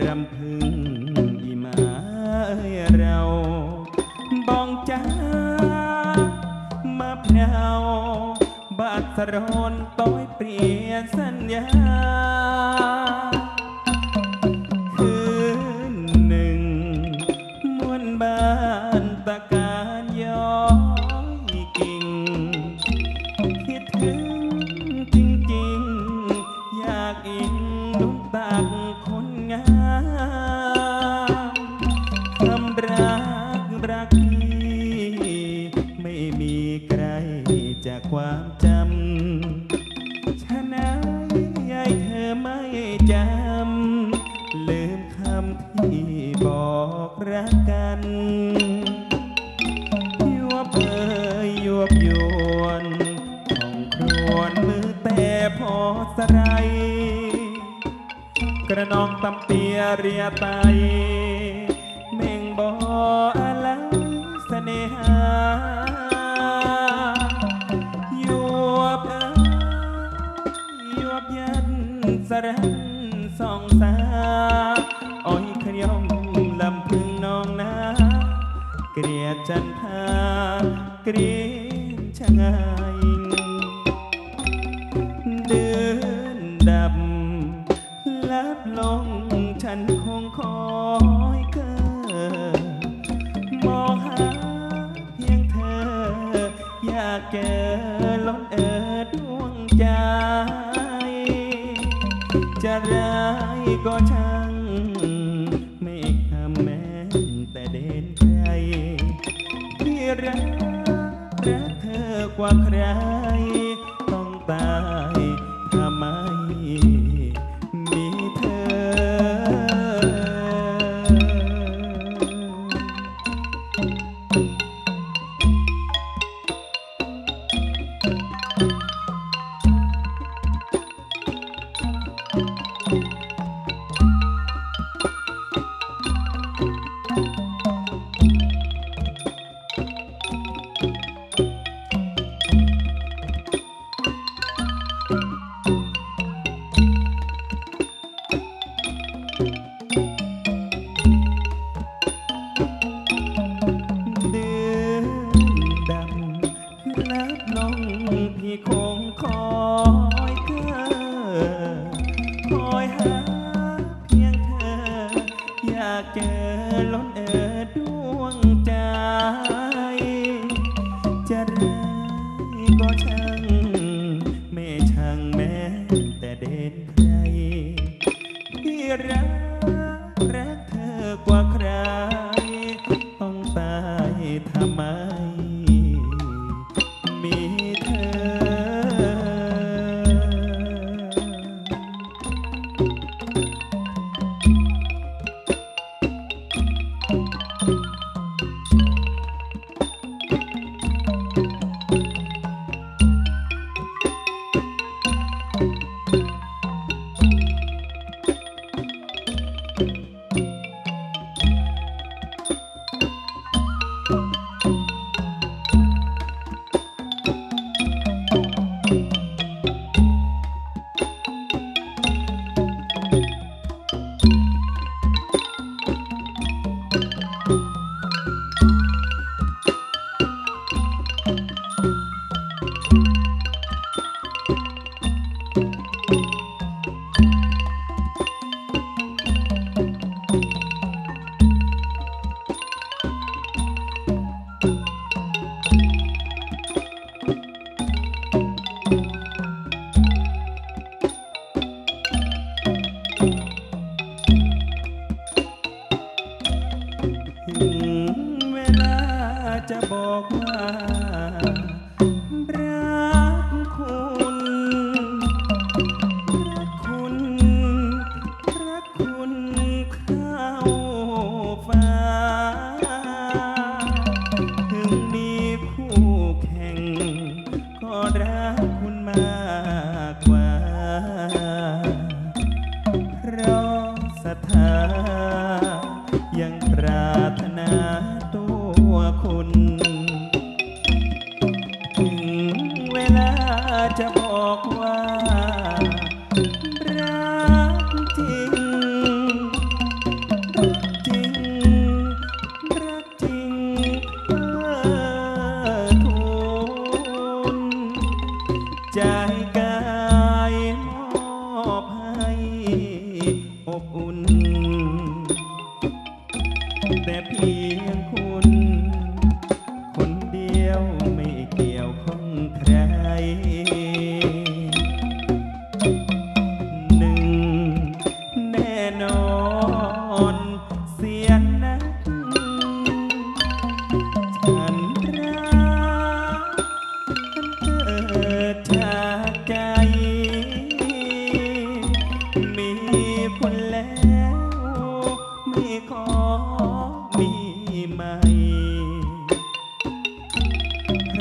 รำพึงอีมาเราบองจ้ามาเพาบาดสรอนต้อยเปลี่ยนสัญญา สไรกระนองตำเตียเรียไตเม่งบ่อะไรเสน่หาโยบเอ้ยวบยันสรันสองสาอ้อยขยมลำพึงน้องนาเกลียดจันทาเกลียดชะงาย จะรก็ช่างไม่ทำแม้แต่เด่น Mm-hmm.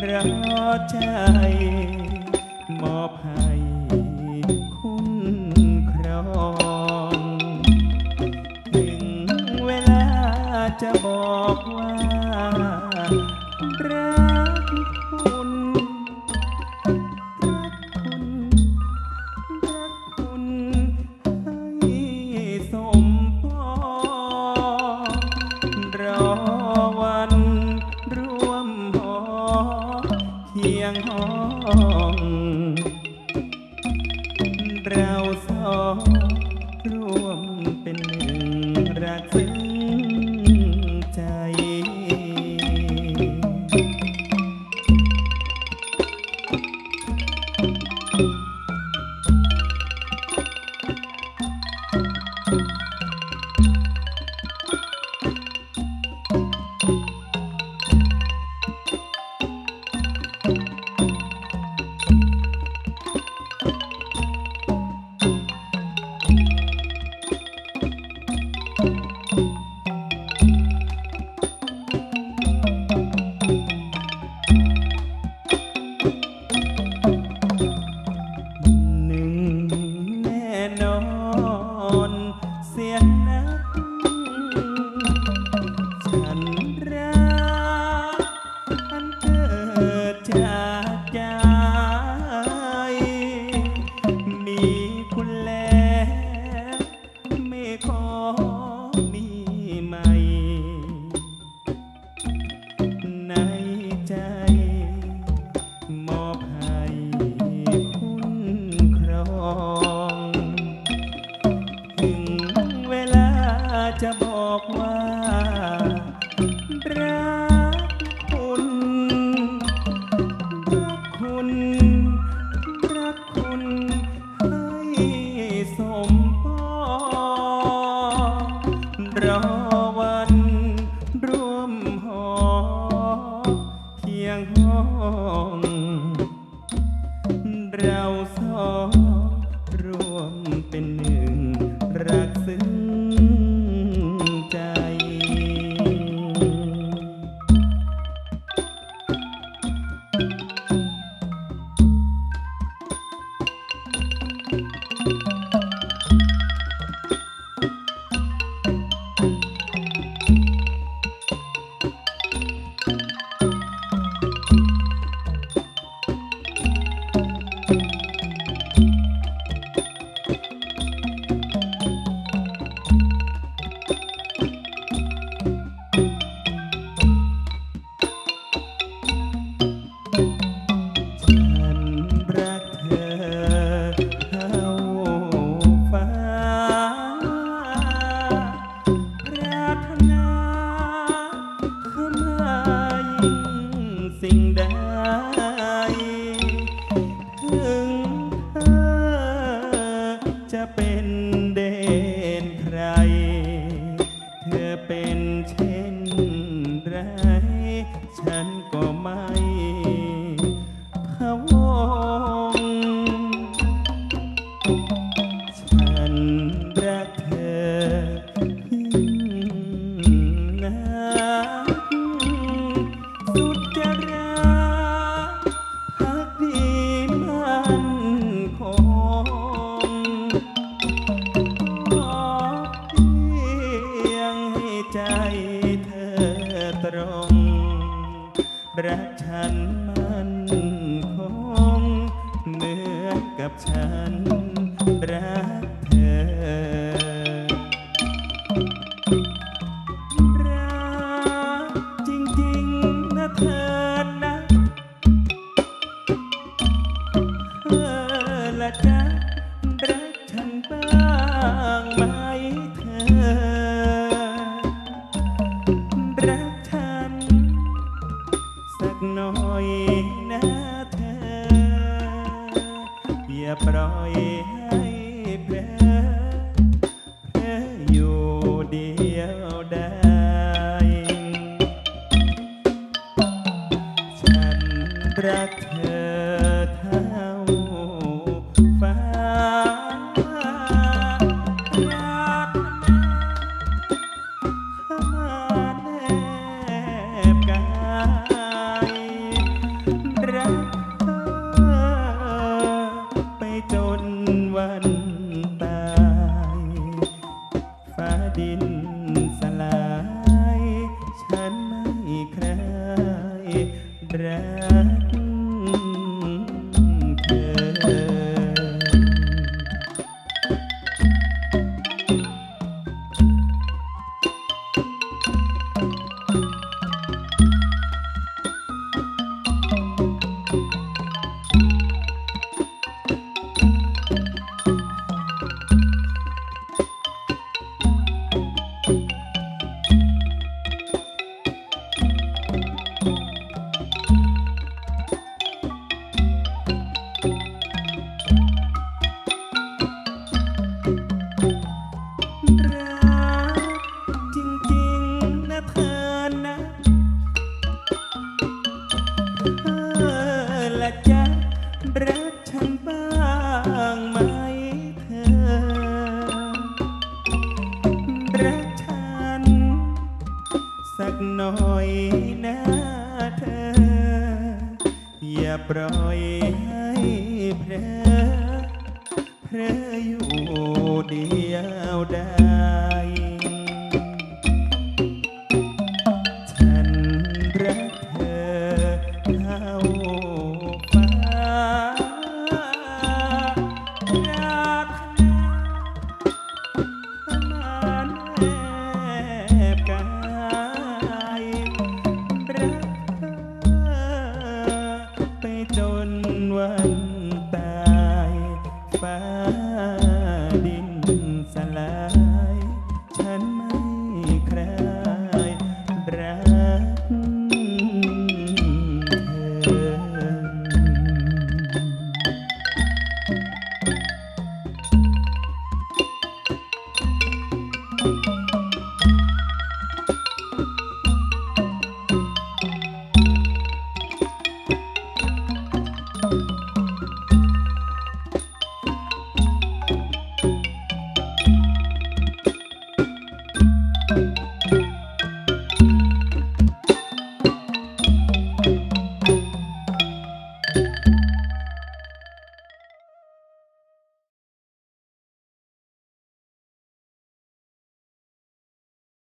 รัใจ มอบให้ ยงหอ long. กับฉันรัก praia. เพลออยู่เดียวดายฉันรักเธอเท่าฟ้ารักมานบกายรักเธอไปจนวัน แฟ้